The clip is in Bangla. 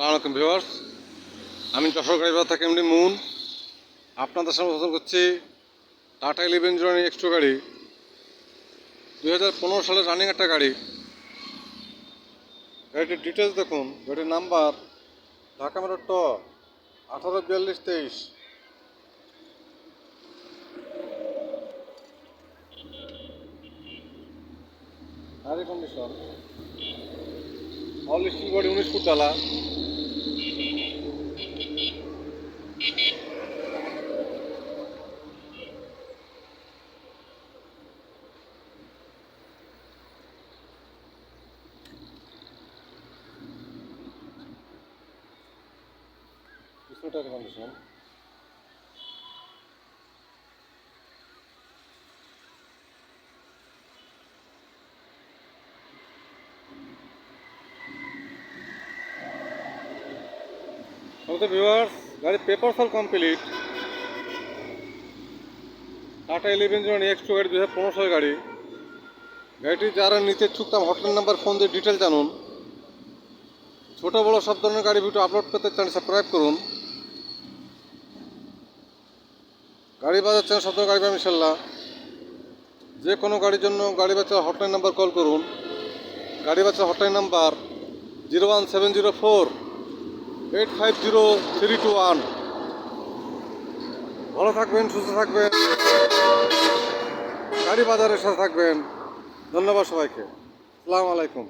সালাম আলাইকুম ভিউয়ার্স। আমি যশোর গাড়ি থেকে এমনি মুন। আপনাদের সামনে পছন্দ করছি টাটা ইলেভেন জিরো এক্সট্রো গাড়ি। দুই হাজার পনেরো সালের রানিং একটা গাড়ি। গাড়িটির ডিটেলস দেখুন। গাড়ির নাম্বার ঢাকা মেরো ট, আঠারো, বিয়াল্লিশ, তেইশ। কন্ডিশন অল স্টিল বডি উনিশ ফুট ডালা। কিছুটা কন্ডিশন। ওকে ভিউয়ার্স গাড়ির paper full complete Tata eleven zero X two গাড়ি দু হাজার পনেরো সালের গাড়ি। গাড়িটি যারা নিতে চুক্তাম হটলাইন নাম্বার ফোন দিয়ে ডিটেল জানুন। ছোটো বড়ো সব ধরনের গাড়ি ভিডিও আপলোড পেতে চ্যানেল সাবস্ক্রাইব করুন। গাড়ি চ্যানেল সব গাড়ি পাবেন ইনশাল্লাহ। যে কোনো গাড়ির জন্য গাড়ি বাচ্চা হটলাইন নাম্বার কল করুন। গাড়ি বাচ্চা hotline number zero one seven zero four eight five zero three two one ভালো থাকবেন, সুস্থ থাকবেন। গাড়ি বাজারের সাথে থাকবেন। ধন্যবাদ সবাইকে। আসসালামু আলাইকুম।